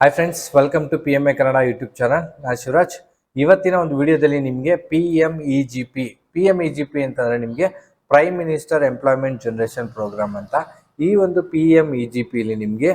Hi friends welcome to P M A Kannada YouTube channel ನಾನು ಶಿವರಾಜ್. ಇವತ್ತಿನ ಒಂದು ವಿಡಿಯೋದಲ್ಲಿ ನಿಮಗೆ P M E G P P M E G P ಅಂತಂದರೆ ನಿಮಗೆ prime minister employment generation programme ಅಂತ ಈ ಒಂದು ಪಿ ಎಂ ಇ ಜಿ ಪಿಲಿ ನಿಮಗೆ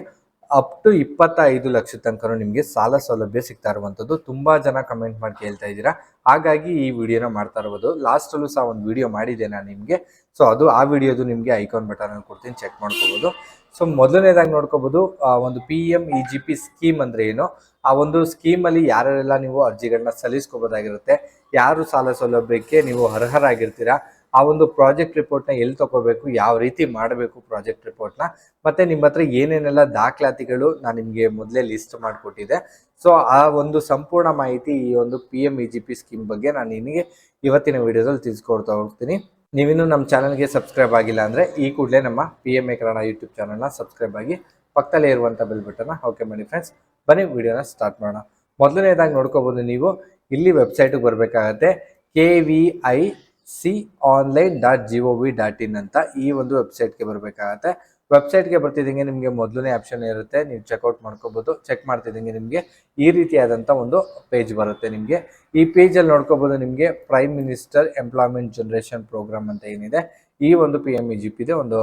ಅಪ್ ಟು ಇಪ್ಪತ್ತೈದು ಲಕ್ಷ ತನಕ ನಿಮಗೆ ಸಾಲ ಸೌಲಭ್ಯ ಸಿಗ್ತಾ ಇರುವಂಥದ್ದು. ತುಂಬ ಜನ ಕಮೆಂಟ್ ಮಾಡಿ ಕೇಳ್ತಾ ಇದ್ದೀರಾ. ಹಾಗಾಗಿ ಈ ವಿಡಿಯೋನ ಮಾಡ್ತಾ ಇರ್ಬೋದು. ಲಾಸ್ಟಲ್ಲೂ ಸಹ ಒಂದು ವಿಡಿಯೋ ಮಾಡಿದೆ ನಾನು ನಿಮಗೆ. ಸೊ ಅದು ಆ ವಿಡಿಯೋದು ನಿಮಗೆ ಐಕಾನ್ ಬಟನ್ ಕೊಡ್ತೀನಿ ಚೆಕ್ ಮಾಡ್ಕೋಬೋದು. ಸೊ ಮೊದಲನೇದಾಗಿ ನೋಡ್ಕೋಬೋದು ಒಂದು P M E G P scheme ಅಂದರೆ ಏನು? ಆ ಒಂದು ಸ್ಕೀಮಲ್ಲಿ ಯಾರೆಲ್ಲ ನೀವು ಅರ್ಜಿಗಳನ್ನ ಸಲ್ಲಿಸ್ಕೋಬೋದಾಗಿರುತ್ತೆ, ಯಾರು ಸಾಲ ಸೌಲಭ್ಯಕ್ಕೆ ನೀವು ಅರ್ಹರಾಗಿರ್ತೀರಾ ಆ ಒಂದು ಪ್ರಾಜೆಕ್ಟ್ ರಿಪೋರ್ಟ್ನ ಎಲ್ಲಿ ತಗೋಬೇಕು ಯಾವ ರೀತಿ ಮಾಡಬೇಕು ಪ್ರಾಜೆಕ್ಟ್ ರಿಪೋರ್ಟ್ನ ಮತ್ತೆ ನಿಮ್ಮ ಹತ್ರ ಏನೇನೆಲ್ಲ ದಾಖಲಾತಿಗಳು ನಾನು ನಿಮಗೆ ಮೊದಲೇ ಲಿಸ್ಟ್ ಮಾಡಿಕೊಟ್ಟಿದ್ದೆ. ಸೊ ಆ ಒಂದು ಸಂಪೂರ್ಣ ಮಾಹಿತಿ ಈ ಒಂದು P M E G P scheme ಬಗ್ಗೆ ನಾನು ನಿಮಗೆ ಇವತ್ತಿನ ವಿಡಿಯೋದಲ್ಲಿ ತಿಳಿಸ್ಕೊಡ್ತಾ ಹೋಗ್ತೀನಿ. ನೀವಿನ್ನೂ ನಮ್ಮ ಚಾನಲ್ಗೆ ಸಬ್ಸ್ಕ್ರೈಬ್ ಆಗಿಲ್ಲ ಅಂದರೆ ಈ ಕೂಡಲೇ ನಮ್ಮ P M A Kannada YouTube ಚಾನಲ್ನ ಸಬ್ಸ್ಕ್ರೈಬ್ ಆಗಿ ಪಕ್ಕದಲ್ಲೇ ಇರುವಂಥ ಬೆಲ್ ಬಟನ್ನ ಓಕೆ ಮಾಡಿ ಫ್ರೆಂಡ್ಸ್ ಬನ್ನಿ ವಿಡಿಯೋನ ಸ್ಟಾರ್ಟ್ ಮಾಡೋಣ. ಮೊದಲನೇದಾಗಿ ನೋಡ್ಕೋಬೋದು ನೀವು, ಇಲ್ಲಿ ವೆಬ್ಸೈಟಿಗೆ ಬರಬೇಕಾಗತ್ತೆ K V I C online dot G O V dot in ಅಂತ ಈ ಒಂದು ವೆಬ್ಸೈಟ್ಗೆ ಬರಬೇಕಾಗತ್ತೆ. ವೆಬ್ಸೈಟ್ಗೆ ಬರ್ತಿದ್ದಂಗೆ ನಿಮಗೆ ಮೊದಲನೇ ಆಪ್ಷನ್ ಇರುತ್ತೆ. ನೀವು ಚೆಕ್ಔಟ್ ಮಾಡ್ಕೋಬೋದು. ಚೆಕ್ ಮಾಡ್ತಿದ್ದಂಗೆ ನಿಮಗೆ ಈ ರೀತಿಯಾದಂಥ ಒಂದು ಪೇಜ್ ಬರುತ್ತೆ ನಿಮಗೆ. ಈ ಪೇಜಲ್ಲಿ ನೋಡ್ಕೋಬೋದು ನಿಮಗೆ prime minister employment generation programme ಅಂತ ಏನಿದೆ. ಈ ಒಂದು ಪಿ ಎಂ ಇ ಜಿ ಪಿದೆ ಒಂದು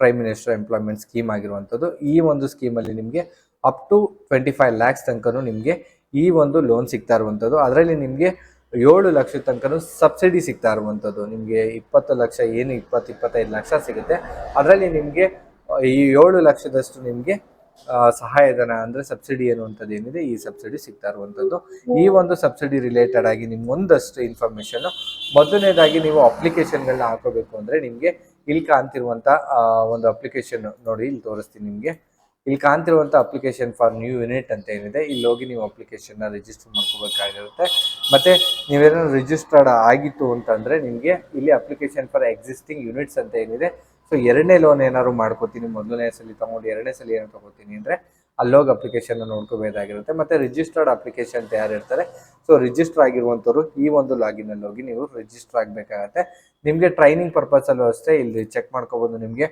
ಪ್ರೈಮ್ ಮಿನಿಸ್ಟರ್ ಎಂಪ್ಲಾಯ್ಮೆಂಟ್ ಸ್ಕೀಮ್ ಆಗಿರುವಂಥದ್ದು. ಈ ಒಂದು ಸ್ಕೀಮಲ್ಲಿ ನಿಮಗೆ up to twenty five lakhs ತನಕ ನಿಮಗೆ ಈ ಒಂದು ಲೋನ್ ಸಿಗ್ತಾ ಇರುವಂಥದ್ದು. ಅದರಲ್ಲಿ ನಿಮಗೆ ಏಳು ಲಕ್ಷ ತನಕನೂ ಸಬ್ಸಿಡಿ ಸಿಗ್ತಾ ಇರುವಂಥದ್ದು. ನಿಮಗೆ ಇಪ್ಪತ್ತು ಲಕ್ಷ, ಏನು ಇಪ್ಪತ್ತು, ಇಪ್ಪತ್ತೈದು ಲಕ್ಷ ಸಿಗುತ್ತೆ. ಅದರಲ್ಲಿ ನಿಮಗೆ, ಈ ಏಳು ಲಕ್ಷದಷ್ಟು ನಿಮಗೆ ಸಹಾಯಧನ ಅಂದ್ರೆ ಸಬ್ಸಿಡಿ ಅನ್ನುವಂಥದ್ದು ಏನಿದೆ, ಈ ಸಬ್ಸಿಡಿ ಸಿಗ್ತಾ ಇರುವಂಥದ್ದು. ಈ ಒಂದು ಸಬ್ಸಿಡಿ ರಿಲೇಟೆಡ್ ಆಗಿ ನಿಮ್ಗೆ ಒಂದಷ್ಟು ಇನ್ಫಾರ್ಮೇಶನ್ ಮೊದಲನೇದಾಗಿ ನೀವು ಅಪ್ಲಿಕೇಶನ್ಗಳನ್ನ ಹಾಕೋಬೇಕು ಅಂದ್ರೆ ನಿಮಗೆ ಇಲ್ಲಿ ಕಾಣ್ತಿರುವಂತ ಒಂದು ಅಪ್ಲಿಕೇಶನ್ ನೋಡಿ, ಇಲ್ಲಿ ತೋರಿಸ್ತೀನಿ ನಿಮಗೆ. ಇಲ್ಲಿ ಕಾಣ್ತಿರುವಂಥ ಅಪ್ಲಿಕೇಶನ್ ಫಾರ್ ನ್ಯೂ ಯೂನಿಟ್ ಅಂತ ಏನಿದೆ, ಇಲ್ಲಿ ಹೋಗಿ ನೀವು ಅಪ್ಲಿಕೇಶನ್ನ ರಿಜಿಸ್ಟರ್ ಮಾಡ್ಕೋಬೇಕಾಗಿರುತ್ತೆ. ಮತ್ತೆ ನೀವೇನಾದ್ರು ರಿಜಿಸ್ಟರ್ಡ್ ಆಗಿತ್ತು ಅಂತಂದರೆ ನಿಮಗೆ ಇಲ್ಲಿ ಅಪ್ಲಿಕೇಶನ್ ಫಾರ್ ಎಕ್ಸಿಸ್ಟಿಂಗ್ ಯೂನಿಟ್ಸ್ ಅಂತ ಏನಿದೆ ಸೊ ಎರಡನೇ ಲೋನ್ ಏನಾದ್ರು ಮಾಡ್ಕೋತೀನಿ, ಮೊದಲನೇ ಸಲ ತಗೊಂಡು ಎರಡನೇ ಸಲ ಏನು ತಗೋತೀನಿ ಅಂದ್ರೆ ಅಲ್ಲೋಗಿ ಅಪ್ಲಿಕೇಶನ್ ನೋಡ್ಕೋಬೇಕಾಗಿರುತ್ತೆ. ಮತ್ತೆ ರಿಜಿಸ್ಟರ್ಡ್ ಅಪ್ಲಿಕೇಶನ್ ಯಾರು ಇರ್ತಾರೆ ಸೊ ರಿಜಿಸ್ಟರ್ ಆಗಿರುವಂಥವ್ರು ಈ ಒಂದು ಲಾಗಿನ್ ಅಲ್ಲಿ ಹೋಗಿ ನೀವು ರಿಜಿಸ್ಟರ್ ಆಗಬೇಕಾಗತ್ತೆ. ನಿಮಗೆ ಟ್ರೈನಿಂಗ್ ಪರ್ಪಸ್ ಅಲ್ಲೂ ಅಷ್ಟೇ, ಇಲ್ಲಿ ಚೆಕ್ ಮಾಡ್ಕೋಬೋದು ನಿಮಗೆ.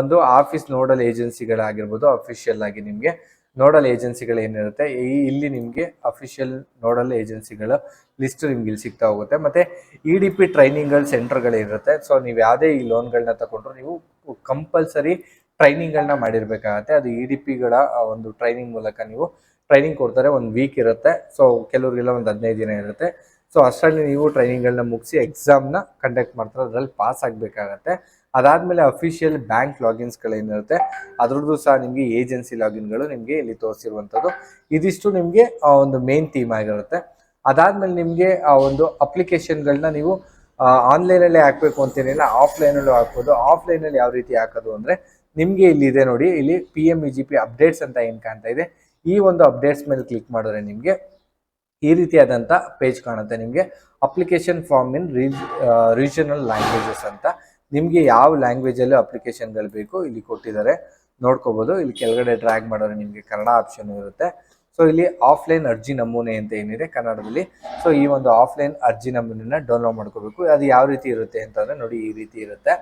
ಒಂದು ಆಫೀಸ್ ನೋಡಲ್ ಏಜೆನ್ಸಿಗಳಾಗಿರ್ಬೋದು ಅಫಿಷಿಯಲ್ ಆಗಿ ನಿಮಗೆ ನೋಡಲ್ ಏಜೆನ್ಸಿಗಳು ಏನಿರುತ್ತೆ, ಈ ಇಲ್ಲಿ ನಿಮಗೆ ಅಫಿಷಿಯಲ್ ನೋಡಲ್ ಏಜೆನ್ಸಿಗಳ ಲಿಸ್ಟ್ ನಿಮ್ಗೆ ಇಲ್ಲಿ ಸಿಗ್ತಾ ಹೋಗುತ್ತೆ. ಮತ್ತೆ ಇ ಡಿ ಪಿ ಟ್ರೈನಿಂಗ್ಗಳು ಸೆಂಟರ್ಗಳಿರುತ್ತೆ ಸೊ ನೀವು ಯಾವುದೇ ಈ ಲೋನ್ಗಳನ್ನ ತಗೊಂಡ್ರು ನೀವು ಕಂಪಲ್ಸರಿ ಟ್ರೈನಿಂಗ್ಗಳನ್ನ ಮಾಡಿರ್ಬೇಕಾಗತ್ತೆ. ಅದು ಇ ಡಿ ಪಿಗಳ ಒಂದು ಟ್ರೈನಿಂಗ್ ಮೂಲಕ ನೀವು ಟ್ರೈನಿಂಗ್ ಕೊಡ್ತಾರೆ. ಒಂದು ವೀಕ್ ಇರುತ್ತೆ. ಸೊ ಕೆಲವರಿಗೆಲ್ಲ ಒಂದು ಹದಿನೈದು ದಿನ ಇರುತ್ತೆ. ಸೊ ಅಷ್ಟರಲ್ಲಿ ನೀವು ಟ್ರೈನಿಂಗ್ಗಳನ್ನ ಮುಗಿಸಿ ಎಕ್ಸಾಮ್ನ ಕಂಡಕ್ಟ್ ಮಾಡ್ತಾರೆ. ಅದರಲ್ಲಿ ಪಾಸ್ ಆಗಬೇಕಾಗತ್ತೆ. ಅದಾದಮೇಲೆ ಅಫಿಷಿಯಲ್ ಬ್ಯಾಂಕ್ ಲಾಗಿನ್ಸ್ಗಳೇನಿರುತ್ತೆ ಅದ್ರದ್ದು ಸಹ ನಿಮಗೆ ಏಜೆನ್ಸಿ ಲಾಗಿನ್ಗಳು ನಿಮಗೆ ಇಲ್ಲಿ ತೋರಿಸಿರುವಂಥದ್ದು. ಇದಿಷ್ಟು ನಿಮಗೆ ಒಂದು ಮೇನ್ ಥೀಮ್ ಆಗಿರುತ್ತೆ. ಅದಾದ್ಮೇಲೆ ನಿಮಗೆ, ಆ, ಒಂದು ಅಪ್ಲಿಕೇಶನ್ಗಳನ್ನ ನೀವು ಆನ್ಲೈನಲ್ಲೇ ಹಾಕಬೇಕು ಅಂತೇನಿಲ್ಲ ಆಫ್ಲೈನಲ್ಲೂ ಹಾಕ್ಬೋದು. ಆಫ್ಲೈನಲ್ಲಿ ಯಾವ ರೀತಿ ಹಾಕೋದು ಅಂದರೆ, ನಿಮಗೆ ಇಲ್ಲಿ ಇದೆ ನೋಡಿ, ಇಲ್ಲಿ P M E G P updates ಅಂತ ಏನು ಕಾಣ್ತಾ ಇದೆ. ಈ ಒಂದು ಅಪ್ಡೇಟ್ಸ್ ಮೇಲೆ ಕ್ಲಿಕ್ ಮಾಡಿದ್ರೆ ನಿಮಗೆ ಈ ರೀತಿಯಾದಂಥ ಪೇಜ್ ಕಾಣುತ್ತೆ ನಿಮಗೆ. Application form in ರೀಜ್ regional languages ಅಂತ. ನಿಮಗೆ ಯಾವ ಲ್ಯಾಂಗ್ವೇಜಲ್ಲಿ ಅಪ್ಲಿಕೇಶನ್ಗಳು ಬೇಕು, ಇಲ್ಲಿ ಕೊಟ್ಟಿದ್ದಾರೆ. ನೋಡ್ಕೋಬೋದು. ಇಲ್ಲಿ ಕೆಳಗಡೆ ಡ್ರ್ಯಾಗ್ ಮಾಡಿದ್ರೆ ನಿಮಗೆ ಕನ್ನಡ ಆಪ್ಷನ್ ಇರುತ್ತೆ. ಸೊ ಇಲ್ಲಿ ಆಫ್ಲೈನ್ ಅರ್ಜಿ ನಮೂನೆ ಅಂತ ಏನಿದೆ ಕನ್ನಡದಲ್ಲಿ. ಸೊ ಈ ಒಂದು ಆಫ್ಲೈನ್ ಅರ್ಜಿ ನಮೂನೆನ ಡೌನ್ಲೋಡ್ ಮಾಡ್ಕೋಬೇಕು. ಅದು ಯಾವ ರೀತಿ ಇರುತ್ತೆ ಅಂತಂದರೆ ನೋಡಿ ಈ ರೀತಿ ಇರುತ್ತೆ.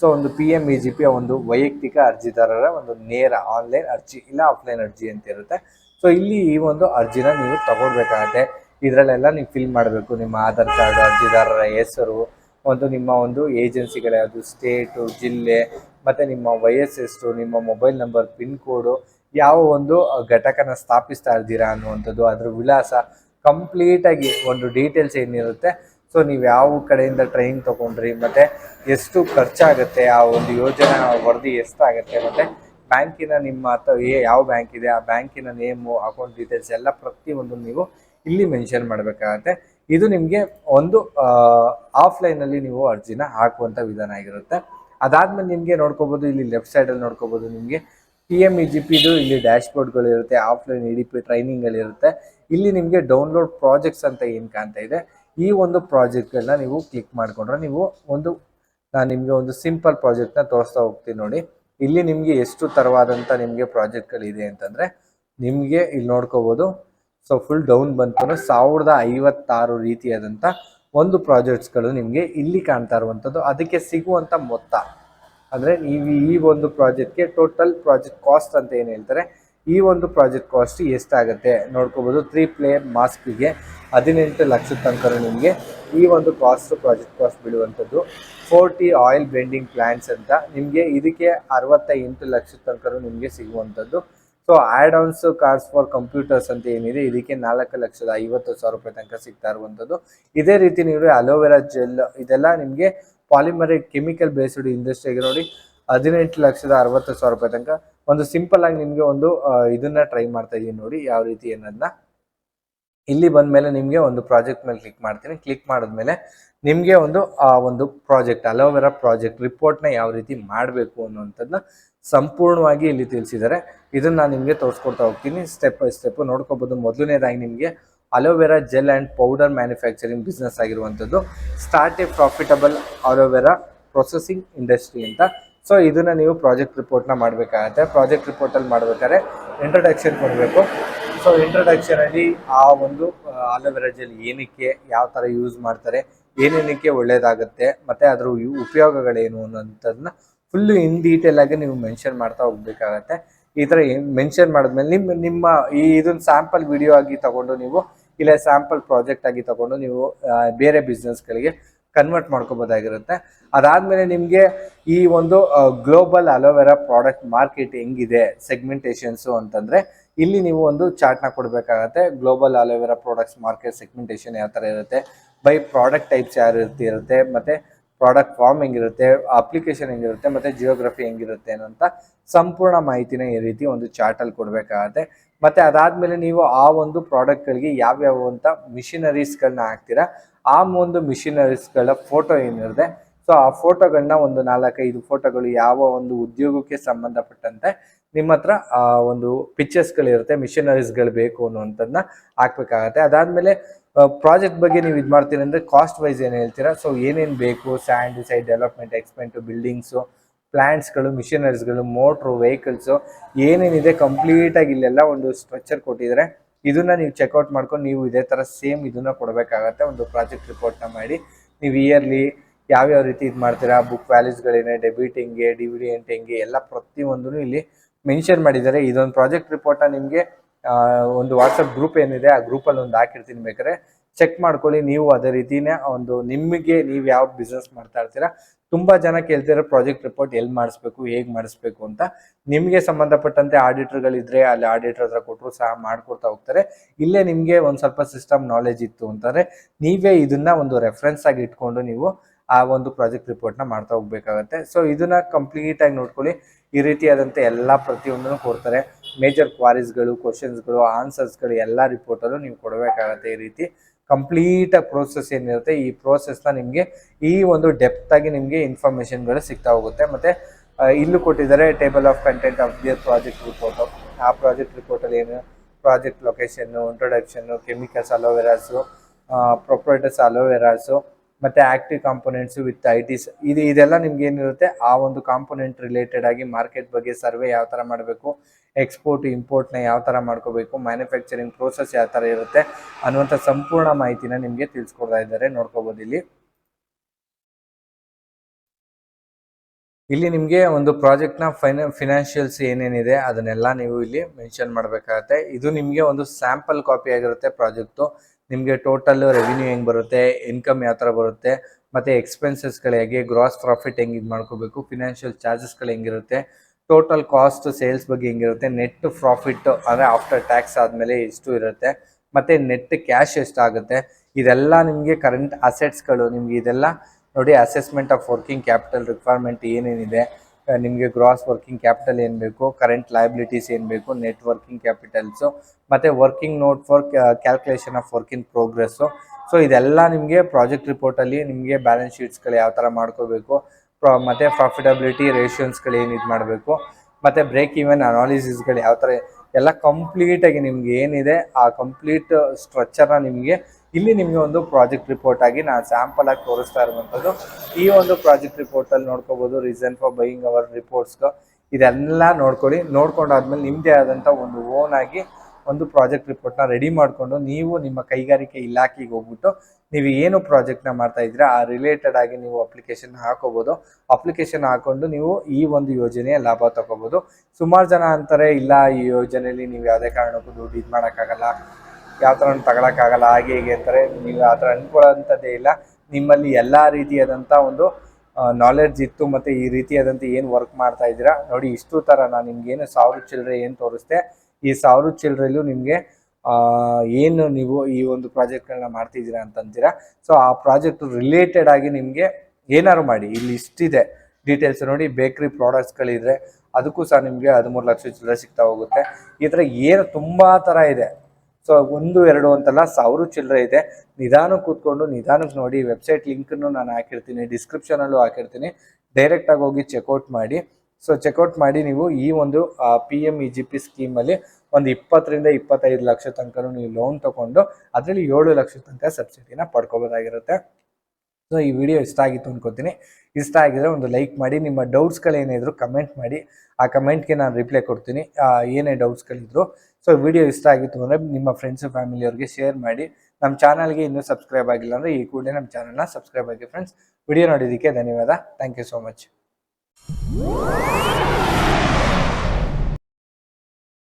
ಸೊ ಒಂದು P M E G P ಒಂದು ವೈಯಕ್ತಿಕ ಅರ್ಜಿದಾರರ ಒಂದು ನೇರ ಆನ್ಲೈನ್ ಅರ್ಜಿ ಇಲ್ಲ ಆಫ್ಲೈನ್ ಅರ್ಜಿ ಅಂತ ಇರುತ್ತೆ. ಸೊ ಇಲ್ಲಿ ಈ ಒಂದು ಅರ್ಜಿನ ನೀವು ತಗೊಳ್ಬೇಕಾಗತ್ತೆ. ಇದರಲ್ಲೆಲ್ಲ ನೀವು ಫಿಲ್ ಮಾಡಬೇಕು. ನಿಮ್ಮ ಆಧಾರ್ ಕಾರ್ಡ್, ಅರ್ಜಿದಾರರ ಹೆಸರು ಒಂದು ನಿಮ್ಮ ಒಂದು ಏಜೆನ್ಸಿಗಳ, ಅದು ಸ್ಟೇಟು, ಜಿಲ್ಲೆ, ಮತ್ತು ನಿಮ್ಮ ವಯಸ್ಸೆಷ್ಟು ನಿಮ್ಮ ಮೊಬೈಲ್ ನಂಬರ್, ಪಿನ್ ಕೋಡು, ಯಾವ ಒಂದು ಘಟಕನ ಸ್ಥಾಪಿಸ್ತಾ ಇದ್ದೀರಾ ಅನ್ನುವಂಥದ್ದು, ಅದರ ವಿಳಾಸ ಕಂಪ್ಲೀಟಾಗಿ ಒಂದು ಡೀಟೇಲ್ಸ್ ಏನಿರುತ್ತೆ, ಸೊ ನೀವು ಯಾವ ಕಡೆಯಿಂದ ಟ್ರೈನಿಂಗ್ ತೊಗೊಂಡ್ರಿ, ಮತ್ತು ಎಷ್ಟು ಖರ್ಚಾಗುತ್ತೆ, ಆ ಒಂದು ಯೋಜನೆ ವರದಿ ಎಷ್ಟಾಗುತ್ತೆ, ಮತ್ತು ಬ್ಯಾಂಕಿನ ನಿಮ್ಮ ಅಥವಾ ಯಾವ ಬ್ಯಾಂಕ್ ಇದೆ ಆ ಬ್ಯಾಂಕಿನ ನೇಮು, ಅಕೌಂಟ್ ಡೀಟೇಲ್ಸ್ ಎಲ್ಲ ಪ್ರತಿಯೊಂದು ನೀವು ಇಲ್ಲಿ ಮೆನ್ಷನ್ ಮಾಡಬೇಕಾಗತ್ತೆ. ಇದು ನಿಮಗೆ ಒಂದು ಆಫ್ಲೈನಲ್ಲಿ ನೀವು ಅರ್ಜಿನ ಹಾಕುವಂಥ ವಿಧಾನ ಆಗಿರುತ್ತೆ. ಅದಾದ್ಮೇಲೆ ನಿಮಗೆ ನೋಡ್ಕೋಬೋದು, ಇಲ್ಲಿ ಲೆಫ್ಟ್ ಸೈಡಲ್ಲಿ ನೋಡ್ಕೋಬೋದು ನಿಮಗೆ ಪಿ ಎಂ ಇ ಜಿ ಪಿದು ಇಲ್ಲಿ ಡ್ಯಾಶ್ ಬೋರ್ಡ್ಗಳಿರುತ್ತೆ ಆಫ್ಲೈನ್ ಇ ಡಿ ಪಿ ಟ್ರೈನಿಂಗ್ಗಳಿರುತ್ತೆ ಇಲ್ಲಿ ನಿಮಗೆ ಡೌನ್ಲೋಡ್ ಪ್ರಾಜೆಕ್ಟ್ಸ್ ಅಂತ ಏನು ಕಾಣ್ತಾ ಇದೆ. ಈ ಒಂದು ಪ್ರಾಜೆಕ್ಟ್ಗಳನ್ನ ನೀವು ಕ್ಲಿಕ್ ಮಾಡಿಕೊಂಡ್ರೆ ನೀವು ಒಂದು, ನಾನು ನಿಮಗೆ ಒಂದು ಸಿಂಪಲ್ ಪ್ರಾಜೆಕ್ಟ್ನ ತೋರಿಸ್ತಾ ಹೋಗ್ತೀನಿ ನೋಡಿ. ಇಲ್ಲಿ ನಿಮಗೆ ಎಷ್ಟು ತರವಾದಂಥ ನಿಮಗೆ ಪ್ರಾಜೆಕ್ಟ್ಗಳಿದೆ ಅಂತಂದರೆ, ನಿಮಗೆ ಇಲ್ಲಿ ನೋಡ್ಕೋಬೋದು. ಸೊ ಫುಲ್ ಡೌನ್ ಬಂತು ಸಾವಿರದ ಐವತ್ತಾರು ರೀತಿಯಾದಂಥ ಒಂದು ಪ್ರಾಜೆಕ್ಟ್ಸ್ಗಳು ನಿಮಗೆ ಇಲ್ಲಿ ಕಾಣ್ತಾ ಇರುವಂಥದ್ದು ಅದಕ್ಕೆ ಸಿಗುವಂಥ ಮೊತ್ತ. ಅಂದರೆ ನೀವು ಈ ಒಂದು ಪ್ರಾಜೆಕ್ಟ್ಗೆ ಟೋಟಲ್ ಪ್ರಾಜೆಕ್ಟ್ ಕಾಸ್ಟ್ ಅಂತ ಏನು ಹೇಳ್ತಾರೆ? ಈ ಒಂದು ಪ್ರಾಜೆಕ್ಟ್ ಕಾಸ್ಟ್ ಎಷ್ಟಾಗುತ್ತೆ? ನೋಡ್ಕೋಬೋದು. ತ್ರೀ ಪ್ಲೇಯರ್ ಮಾಸ್ಕಿಗೆ ಹದಿನೆಂಟು ಲಕ್ಷದ ತನಕ ನಿಮಗೆ ಈ ಒಂದು ಕಾಸ್ಟ್ ಪ್ರಾಜೆಕ್ಟ್ ಕಾಸ್ಟ್ ಬೀಳುವಂಥದ್ದು. ಫೋರ್ಟಿ ಆಯಿಲ್ ಬ್ಲೆಂಡಿಂಗ್ ಪ್ಲ್ಯಾಂಟ್ಸ್ ಅಂತ ನಿಮಗೆ ಇದಕ್ಕೆ ಅರವತ್ತ ಎಂಟು ಲಕ್ಷದ ತನಕ ನಿಮಗೆ ಸಿಗುವಂಥದ್ದು. So add ons cards for computers ಅಂತ ಏನಿದೆ, ಇದಕ್ಕೆ ನಾಲ್ಕು ಲಕ್ಷದ ಐವತ್ತು ಸಾವಿರ ರೂಪಾಯಿ ತನಕ ಸಿಗ್ತಾ ಇರುವಂಥದ್ದು. ಇದೇ ರೀತಿ ನೀವು ಅಲೋವೆರಾ ಜೆಲ್, ಇದೆಲ್ಲ ನಿಮಗೆ ಪಾಲಿಮರಿಕ್ ಕೆಮಿಕಲ್ ಬೇಸ್ಡ್ ಇಂಡಸ್ಟ್ರಿಗೆ ನೋಡಿ, ಹದಿನೆಂಟು ಲಕ್ಷದ ಅರವತ್ತು ಸಾವಿರ ರೂಪಾಯಿ ತನಕ. ಒಂದು ಸಿಂಪಲ್ ಆಗಿ ನಿಮಗೆ ಒಂದು ಇದನ್ನ ಟ್ರೈ ಮಾಡ್ತಾ ಇದೀನಿ ನೋಡಿ, ಯಾವ ರೀತಿ ಏನನ್ನ. ಇಲ್ಲಿ ಬಂದ ಮೇಲೆ ನಿಮಗೆ ಒಂದು ಪ್ರಾಜೆಕ್ಟ್ ಮೇಲೆ ಕ್ಲಿಕ್ ಮಾಡ್ತೀನಿ. ಕ್ಲಿಕ್ ಮಾಡಿದ್ಮೇಲೆ ನಿಮಗೆ ಒಂದು, ಆ, ಒಂದು ಪ್ರಾಜೆಕ್ಟ್, ಅಲೋವೆರಾ ಪ್ರಾಜೆಕ್ಟ್ ರಿಪೋರ್ಟ್ನ ಯಾವ ರೀತಿ ಮಾಡಬೇಕು ಅನ್ನುವಂಥದ್ದನ್ನ ಸಂಪೂರ್ಣವಾಗಿ ಇಲ್ಲಿ ತಿಳಿಸಿದ್ದಾರೆ. ಇದನ್ನ ನಾನು ನಿಮಗೆ ತೋರಿಸ್ಕೊಡ್ತಾ ಹೋಗ್ತೀನಿ. ಸ್ಟೆಪ್ ಬೈ ಸ್ಟೆಪ್ ನೋಡ್ಕೋಬಹುದು ಮೊದಲನೇದಾಗಿ ನಿಮಗೆ aloe vera gel and powder manufacturing business ಆಗಿರುವಂಥದ್ದು. Start a profitable aloe vera processing industry ಅಂತ. ಸೊ ಇದನ್ನು ನೀವು ಪ್ರಾಜೆಕ್ಟ್ ರಿಪೋರ್ಟ್ನ ಮಾಡಬೇಕಾಗತ್ತೆ. ಪ್ರಾಜೆಕ್ಟ್ ರಿಪೋರ್ಟಲ್ಲಿ ಮಾಡಬೇಕಾದ್ರೆ ಇಂಟ್ರಡಕ್ಷನ್ ಕೊಡಬೇಕು. ಸೊ ಇಂಟ್ರಡಕ್ಷನ್ ಅಲ್ಲಿ ಆ ಒಂದು ಅಲೋವೆರಾ ಜೆಲ್ ಏನಕ್ಕೆ, ಯಾವ ಥರ ಯೂಸ್ ಮಾಡ್ತಾರೆ, ಏನೇನಕ್ಕೆ ಒಳ್ಳೆಯದಾಗುತ್ತೆ ಮತ್ತು ಅದರ ಉಪಯೋಗಗಳೇನು ಅನ್ನೋಂಥದ್ದನ್ನ ಫುಲ್ಲು ಇನ್ ಡೀಟೇಲ್ ಆಗಿ ನೀವು ಮೆನ್ಷನ್ ಮಾಡ್ತಾ ಹೋಗ್ಬೇಕಾಗತ್ತೆ. ಈ ಥರ ಮೆನ್ಷನ್ ಮಾಡಿದ್ಮೇಲೆ ನಿಮ್ಮ ನಿಮ್ಮ ಈ ಇದೊಂದು ಸ್ಯಾಂಪಲ್ ವಿಡಿಯೋ ಆಗಿ ತಗೊಂಡು ನೀವು, ಇಲ್ಲ ಸ್ಯಾಂಪಲ್ ಪ್ರಾಜೆಕ್ಟ್ ಆಗಿ ತಗೊಂಡು ನೀವು ಬೇರೆ ಬಿಸ್ನೆಸ್ಗಳಿಗೆ ಕನ್ವರ್ಟ್ ಮಾಡ್ಕೋಬೋದಾಗಿರುತ್ತೆ. ಅದಾದಮೇಲೆ ನಿಮಗೆ ಈ ಒಂದು ಗ್ಲೋಬಲ್ ಅಲೋವೆರಾ ಪ್ರಾಡಕ್ಟ್ ಮಾರ್ಕೆಟ್ ಹೆಂಗಿದೆ ಸೆಗ್ಮೆಂಟೇಷನ್ಸು ಅಂತಂದರೆ, ಇಲ್ಲಿ ನೀವು ಒಂದು ಚಾರ್ಟ್ನ ಕೊಡಬೇಕಾಗತ್ತೆ. Global aloe vera products market segmentation ಯಾವ ಥರ ಇರುತ್ತೆ ಬೈ ಪ್ರಾಡಕ್ಟ್ ಟೈಪ್ಸ್ ಯಾವ ರೀತಿ ಇರುತ್ತೆ ಮತ್ತೆ ಪ್ರಾಡಕ್ಟ್ ಫಾರ್ಮ್ ಹೆಂಗಿರುತ್ತೆ, ಅಪ್ಲಿಕೇಶನ್ ಹೆಂಗಿರುತ್ತೆ ಮತ್ತೆ ಜಿಯೋಗ್ರಫಿ ಹೆಂಗಿರುತ್ತೆ ಅನ್ನೋಂಥ ಸಂಪೂರ್ಣ ಮಾಹಿತಿನ ಈ ರೀತಿ ಒಂದು ಚಾರ್ಟಲ್ಲಿ ಕೊಡಬೇಕಾಗತ್ತೆ. ಮತ್ತೆ ಅದಾದ್ಮೇಲೆ ನೀವು ಆ ಒಂದು ಪ್ರಾಡಕ್ಟ್ಗಳಿಗೆ ಯಾವ್ಯಾವ ಅಂತ ಮಿಷಿನರೀಸ್ಗಳನ್ನ ಹಾಕ್ತೀರಾ, ಆ ಒಂದು ಮಿಷಿನರೀಸ್ಗಳ ಫೋಟೋ ಏನಿರುತ್ತೆ. ಸೊ ಆ ಫೋಟೋಗಳನ್ನ ಒಂದು ನಾಲ್ಕೈದು ಫೋಟೋಗಳು ಯಾವ ಒಂದು ಉದ್ಯೋಗಕ್ಕೆ ಸಂಬಂಧಪಟ್ಟಂತೆ ನಿಮ್ಮ ಹತ್ರ ಒಂದು ಪಿಕ್ಚರ್ಸ್ಗಳಿರುತ್ತೆ ಮಿಷನರೀಸ್ಗಳು ಬೇಕು ಅನ್ನುವಂಥದ್ದನ್ನ ಹಾಕ್ಬೇಕಾಗತ್ತೆ. ಅದಾದಮೇಲೆ ಪ್ರಾಜೆಕ್ಟ್ ಬಗ್ಗೆ ನೀವು ಇದು ಮಾಡ್ತೀರಿ ಅಂದರೆ ಕಾಸ್ಟ್ ವೈಸ್ ಏನು ಹೇಳ್ತೀರಾ? ಸೊ ಏನೇನು ಬೇಕು? Sand side development expense buildings ಪ್ಲ್ಯಾಂಟ್ಸ್ಗಳು ಮಿಷನರೀಸ್ಗಳು ಮೋಟ್ರು ವೆಹಿಕಲ್ಸು ಏನೇನಿದೆ ಕಂಪ್ಲೀಟಾಗಿ ಇಲ್ಲೆಲ್ಲ ಒಂದು ಸ್ಟ್ರಕ್ಚರ್ ಕೊಟ್ಟಿದ್ದಾರೆ ಇದನ್ನ ನೀವು ಚೆಕ್ಔಟ್ ಮಾಡ್ಕೊಂಡು ನೀವು ಇದೇ ಥರ ಸೇಮ್ ಇದನ್ನ ಕೊಡಬೇಕಾಗತ್ತೆ. ಒಂದು ಪ್ರಾಜೆಕ್ಟ್ ರಿಪೋರ್ಟ್ನ ಮಾಡಿ. ನೀವು ಇಯರ್ಲಿ ಯಾವ್ಯಾವ ರೀತಿ ಇದು ಮಾಡ್ತೀರಾ? ಬುಕ್ ವ್ಯಾಲ್ಯೂಸ್ಗಳೇನೆ ಡೆಬಿಟ್ ಹೆಂಗೆ ಡಿವಿಡೆಂಟ್ ಹೆಂಗೆ? ಎಲ್ಲ ಪ್ರತಿಯೊಂದೂ ಇಲ್ಲಿ ಮೆನ್ಷನ್ ಮಾಡಿದ್ದಾರೆ. ಇದೊಂದು ಪ್ರಾಜೆಕ್ಟ್ ರಿಪೋರ್ಟ್ನ ನಿಮಗೆ ಒಂದು ವಾಟ್ಸಪ್ ಗ್ರೂಪ್ ಏನಿದೆ, ಆ ಗ್ರೂಪಲ್ಲಿ ಒಂದು ಹಾಕಿರ್ತೀನಿ ಬೇಕಾದ್ರೆ. ಚೆಕ್ ಮಾಡ್ಕೊಳ್ಳಿ, ನೀವು ಅದೇ ರೀತಿನೇ ಒಂದು ನಿಮಗೆ ನೀವು ಯಾವ ಬಿಸ್ನೆಸ್ ಮಾಡ್ತಾ ಇರ್ತೀರಾ. ತುಂಬ ಜನ ಕೇಳ್ತಿರೋ ಪ್ರಾಜೆಕ್ಟ್ ರಿಪೋರ್ಟ್ ಎಲ್ಲಿ ಮಾಡಿಸ್ಬೇಕು, ಹೇಗೆ ಮಾಡಿಸ್ಬೇಕು ಅಂತ. ನಿಮಗೆ ಸಂಬಂಧಪಟ್ಟಂತೆ ಆಡಿಟರ್ಗಳಿದ್ರೆ ಅಲ್ಲಿ ಆಡಿಟರ್ ಹತ್ರ ಕೊಟ್ಟರು ಸಹ ಮಾಡ್ಕೊಡ್ತಾ ಹೋಗ್ತಾರೆ. ಇಲ್ಲೇ ನಿಮಗೆ ಒಂದು ಸ್ವಲ್ಪ ಸಿಸ್ಟಮ್ ನಾಲೆಜ್ ಇತ್ತು ಅಂತಂದರೆ, ನೀವೇ ಇದನ್ನ ಒಂದು ರೆಫರೆನ್ಸ್ ಆಗಿ ಇಟ್ಕೊಂಡು ನೀವು ಆ ಒಂದು ಪ್ರಾಜೆಕ್ಟ್ ರಿಪೋರ್ಟ್ನ ಮಾಡ್ತಾ ಹೋಗ್ಬೇಕಾಗತ್ತೆ. ಸೊ ಇದನ್ನ ಕಂಪ್ಲೀಟಾಗಿ ನೋಡ್ಕೊಳ್ಳಿ. ಈ ರೀತಿಯಾದಂಥ ಎಲ್ಲ ಪ್ರತಿಯೊಂದನ್ನು ಕೊಡ್ತಾರೆ. ಮೇಜರ್ ಕ್ವಾರೀಸ್ಗಳು ಕ್ವಶನ್ಸ್ಗಳು ಆನ್ಸರ್ಸ್ಗಳು ಎಲ್ಲ ರಿಪೋರ್ಟಲ್ಲೂ ನೀವು ಕೊಡಬೇಕಾಗತ್ತೆ ಈ ರೀತಿ. ಕಂಪ್ಲೀಟ್ ಪ್ರೋಸೆಸ್ ಏನಿರುತ್ತೆ, ಈ ಪ್ರೋಸೆಸ್ನ ನಿಮಗೆ ಈ ಒಂದು ಡೆಪ್ತಾಗಿ ನಿಮಗೆ ಇನ್ಫಾರ್ಮೇಷನ್ಗಳು ಸಿಗ್ತಾ ಹೋಗುತ್ತೆ. ಮತ್ತು ಇಲ್ಲೂ ಕೊಟ್ಟಿದ್ದಾರೆ table of content of their project report ಆ ಪ್ರಾಜೆಕ್ಟ್ ರಿಪೋರ್ಟಲ್ಲಿ ಏನು? Project location introduction chemicals aloe veras proprietors aloe veras ಮತ್ತೆ active components with its ಇದು ಇದೆಲ್ಲ ನಿಮ್ಗೆ ಏನಿರುತ್ತೆ? ಆ ಒಂದು ಕಾಂಪೊನೆಂಟ್ ರಿಲೇಟೆಡ್ ಆಗಿ ಮಾರ್ಕೆಟ್ ಬಗ್ಗೆ ಸರ್ವೆ ಯಾವ ಥರ ಮಾಡಬೇಕು? ಎಕ್ಸ್ಪೋರ್ಟ್, ಇಂಪೋರ್ಟ್ನ ಯಾವ ಥರ ಮಾಡ್ಕೋಬೇಕು? ಮ್ಯಾನುಫ್ಯಾಕ್ಚರಿಂಗ್ ಪ್ರೋಸೆಸ್ ಯಾವ ಥರ ಇರುತ್ತೆ? ಅನ್ನುವಂಥ ಸಂಪೂರ್ಣ ಮಾಹಿತಿನ ನಿಮಗೆ ತಿಳಿಸ್ಕೊಡ್ತಾ ಇದ್ದಾರೆ. ನೋಡ್ಕೋಬೋದು ಇಲ್ಲಿ. ಇಲ್ಲಿ ನಿಮಗೆ ಒಂದು ಪ್ರಾಜೆಕ್ಟ್ನ ಫೈನ, ಫಿನಾನ್ಷಿಯಲ್ಸ್ ಏನೇನಿದೆ ಅದನ್ನೆಲ್ಲ ನೀವು ಇಲ್ಲಿ ಮೆನ್ಷನ್ ಮಾಡಬೇಕಾಗತ್ತೆ. ಇದು ನಿಮಗೆ ಒಂದು ಸ್ಯಾಂಪಲ್ ಕಾಪಿ ಆಗಿರುತ್ತೆ ಪ್ರಾಜೆಕ್ಟು. ನಿಮಗೆ ಟೋಟಲ್ ರೆವಿನ್ಯೂ ಹೆಂಗೆ ಬರುತ್ತೆ ಇನ್ಕಮ್ ಯಾವ ಥರ ಬರುತ್ತೆ, ಮತ್ತು ಎಕ್ಸ್ಪೆನ್ಸಸ್ಗಳು ಹೇಗೆ ಗ್ರಾಸ್ ಪ್ರಾಫಿಟ್ ಹೆಂಗೆ ಇದು ಮಾಡ್ಕೋಬೇಕು ಫಿನಾನ್ಷಿಯಲ್ ಚಾರ್ಜಸ್ಗಳು ಹೆಂಗಿರುತ್ತೆ ಟೋಟಲ್ ಕಾಸ್ಟ್ ಸೇಲ್ಸ್ ಬಗ್ಗೆ ಹೆಂಗಿರುತ್ತೆ ನೆಟ್ ಪ್ರಾಫಿಟ್ ಅಂದರೆ ಆಫ್ಟರ್ ಟ್ಯಾಕ್ಸ್ ಆದಮೇಲೆ ಎಷ್ಟು ಇರುತ್ತೆ, ಮತ್ತು ನೆಟ್ ಕ್ಯಾಶ್ ಎಷ್ಟಾಗುತ್ತೆ ಇದೆಲ್ಲ ನಿಮಗೆ ಕರೆಂಟ್ ಅಸೆಟ್ಸ್ಗಳು ನಿಮಗೆ ಇದೆಲ್ಲ ನೋಡಿ assessment of working capital requirement ಏನೇನಿದೆ ನಿಮಗೆ ಗ್ರಾಸ್ ವರ್ಕಿಂಗ್ ಕ್ಯಾಪಿಟಲ್ ಏನು ಬೇಕು ಕರೆಂಟ್ ಲಯಬಿಲಿಟೀಸ್ ಏನು ಬೇಕು ನೆಟ್ ವರ್ಕಿಂಗ್ ಕ್ಯಾಪಿಟಲ್ಸು ಮತ್ತು working note for calculation of work in progress so ಇದೆಲ್ಲ ನಿಮಗೆ ಪ್ರಾಜೆಕ್ಟ್ ರಿಪೋರ್ಟಲ್ಲಿ ನಿಮಗೆ ಬ್ಯಾಲೆನ್ಸ್ ಶೀಟ್ಸ್ಗಳು ಯಾವ ಥರ ಮಾಡ್ಕೋಬೇಕು ಪ್ರಾ ಮತ್ತು ಪ್ರಾಫಿಟಬಿಲಿಟಿ ರೇಷಿಯೋನ್ಸ್ಗಳು ಏನು ಇದು ಮಾಡಬೇಕು, ಮತ್ತು ಬ್ರೇಕ್ ಈವನ್ ಅನಾಲಿಸಿಸ್ಗಳು ಯಾವ ಥರ ಎಲ್ಲ ಕಂಪ್ಲೀಟಾಗಿ ನಿಮ್ಗೆ ಏನಿದೆ, ಆ ಕಂಪ್ಲೀಟ್ ಸ್ಟ್ರಕ್ಚರ್ನ ನಿಮಗೆ ಇಲ್ಲಿ ನಿಮಗೆ ಒಂದು ಪ್ರಾಜೆಕ್ಟ್ ರಿಪೋರ್ಟ್ ಆಗಿ ನಾನು ಸ್ಯಾಂಪಲ್ ಆಗಿ ತೋರಿಸ್ತಾ ಇರುವಂಥದ್ದು. ಈ ಒಂದು ಪ್ರಾಜೆಕ್ಟ್ ರಿಪೋರ್ಟ್ ಅಲ್ಲಿ ನೋಡ್ಕೋಬಹುದು ರೀಸನ್ ಫಾರ್ ಬೈಯಿಂಗ್ ಅವರ್ ರಿಪೋರ್ಟ್ಸ್ಗೆ ಇದೆಲ್ಲ ನೋಡ್ಕೊಳ್ಳಿ. ನೋಡ್ಕೊಂಡಾದ್ಮೇಲೆ ನಿಮ್ಮದೇ ಆದಂಥ ಒಂದು ಓನ್ ಆಗಿ ಒಂದು ಪ್ರಾಜೆಕ್ಟ್ ರಿಪೋರ್ಟ್ನ ರೆಡಿ ಮಾಡಿಕೊಂಡು ನೀವು ನಿಮ್ಮ ಕೈಗಾರಿಕೆ ಇಲಾಖೆಗೆ ಹೋಗ್ಬಿಟ್ಟು ನೀವು ಏನು ಪ್ರಾಜೆಕ್ಟ್ನ ಮಾಡ್ತಾ ಇದ್ದೀರಾ, ಆ ರಿಲೇಟೆಡ್ ಆಗಿ ನೀವು ಅಪ್ಲಿಕೇಶನ್ ಹಾಕೋಬಹುದು ಅಪ್ಲಿಕೇಶನ್ ಹಾಕೊಂಡು ನೀವು ಈ ಒಂದು ಯೋಜನೆಯ ಲಾಭ ತಗೋಬಹುದು ಸುಮಾರು ಜನ ಅಂತಾರೆ, ಇಲ್ಲ, ಈ ಯೋಜನೆಯಲ್ಲಿ ನೀವು ಯಾವುದೇ ಕಾರಣಕ್ಕೂ ದುಡ್ಡು ಇದು ಮಾಡೋಕ್ಕಾಗಲ್ಲ. ಯಾವ ಥರ ತಗೊಳಕ್ಕಾಗಲ್ಲ, ಹಾಗೆ ಹೀಗೆ ಅಂತಾರೆ. ನೀವು ಆ ಥರ ಅಂದ್ಕೊಳ್ಳೋಂಥದ್ದೇ ಇಲ್ಲ. ನಿಮ್ಮಲ್ಲಿ ಎಲ್ಲ ರೀತಿಯಾದಂಥ ಒಂದು ನಾಲೆಡ್ಜ್ ಇತ್ತು ಮತ್ತು ಈ ರೀತಿಯಾದಂಥ ಏನು ವರ್ಕ್ ಮಾಡ್ತಾ ಇದ್ದೀರಾ? ನೋಡಿ, ಇಷ್ಟು ಥರ ನಾನು ನಿಮ್ಗೇನು ಸಾವಿರ ಚಿಲ್ಲರೆ ಏನು ತೋರಿಸ್ದೆ. ಈ ಸಾವಿರ ಚಿಲ್ಲರೆಲ್ಲೂ ನಿಮಗೆ ಏನು ನೀವು ಈ ಒಂದು ಪ್ರಾಜೆಕ್ಟ್ಗಳನ್ನ ಮಾಡ್ತಿದ್ದೀರಾ ಅಂತಂತೀರಾ? ಸೊ ಆ ಪ್ರಾಜೆಕ್ಟ್ ರಿಲೇಟೆಡ್ ಆಗಿ ನಿಮಗೆ ಏನಾದ್ರು ಮಾಡಿ. ಇಲ್ಲಿ ಇಷ್ಟಿದೆ ಡೀಟೇಲ್ಸ್ ನೋಡಿ ಬೇಕ್ರಿ ಪ್ರಾಡಕ್ಟ್ಸ್ಗಳಿದ್ರೆ ಅದಕ್ಕೂ ಸಹ ನಿಮಗೆ ಹದಿಮೂರು ಲಕ್ಷ ಚಿಲ್ಲರೆ ಸಿಗ್ತಾ ಹೋಗುತ್ತೆ. ಈ ಥರ ಏನು ತುಂಬ ಥರ ಇದೆ. ಸೊ ಒಂದು, ಎರಡು ಅಂತಲ್ಲ ಸಾವಿರ ಚಿಲ್ಲರೆ ಇದೆ. ನಿಧಾನಕ್ಕೆ ಕೂತ್ಕೊಂಡು ನಿಧಾನಕ್ಕೆ ನೋಡಿ ವೆಬ್ಸೈಟ್ ಲಿಂಕನ್ನು ನಾನು ಹಾಕಿರ್ತೀನಿ ಡಿಸ್ಕ್ರಿಪ್ಷನಲ್ಲೂ ಹಾಕಿರ್ತೀನಿ. ಡೈರೆಕ್ಟಾಗಿ ಹೋಗಿ ಚೆಕ್ಔಟ್ ಮಾಡಿ. ಸೊ ಚೆಕ್ಔಟ್ ಮಾಡಿ ನೀವು ಈ ಒಂದು P M E G P ಸ್ಕೀಮಲ್ಲಿ ಒಂದು ಇಪ್ಪತ್ತರಿಂದ ಇಪ್ಪತ್ತೈದು ಲಕ್ಷ ತನಕ ನೀವು ಲೋನ್ ತೊಗೊಂಡು, ಅದರಲ್ಲಿ ಏಳು ಲಕ್ಷ ತನಕ ಸಬ್ಸಿಡಿನ ಪಡ್ಕೋಬೋದಾಗಿರುತ್ತೆ. ಸೊ ಈ ವಿಡಿಯೋ ಇಷ್ಟ ಆಗಿತ್ತು ಅನ್ಕೋತೀನಿ. ಇಷ್ಟ ಆಗಿದ್ರೆ ಒಂದು ಲೈಕ್ ಮಾಡಿ, ನಿಮ್ಮ ಡೌಟ್ಸ್ಗಳೇನಿದ್ರು ಕಮೆಂಟ್ ಮಾಡಿ. ಆ ಕಮೆಂಟ್ಗೆ ನಾನು ರಿಪ್ಲೈ ಕೊಡ್ತೀನಿ. ಏನೇ ಡೌಟ್ಸ್ಗಳಿದ್ರು ಸೊ ವಿಡಿಯೋ ಇಷ್ಟ ಆಗಿತ್ತು ಅಂದರೆ ನಿಮ್ಮ ಫ್ರೆಂಡ್ಸು ಫ್ಯಾಮಿಲಿಯವ್ರಿಗೆ ಶೇರ್ ಮಾಡಿ. ನಮ್ಮ ಚಾನಲ್ಗೆ ಇನ್ನೂ ಸಬ್ಸ್ಕ್ರೈಬ್ ಆಗಿಲ್ಲ ಅಂದರೆ ಈ ಕೂಡಲೇ ನಮ್ಮ ಚಾನಲ್ನ ಸಬ್ಸ್ಕ್ರೈಬ್ ಆಗಿ ಫ್ರೆಂಡ್ಸ್ ವಿಡಿಯೋ ನೋಡಿದ್ದಕ್ಕೆ ಧನ್ಯವಾದ. Thank you so much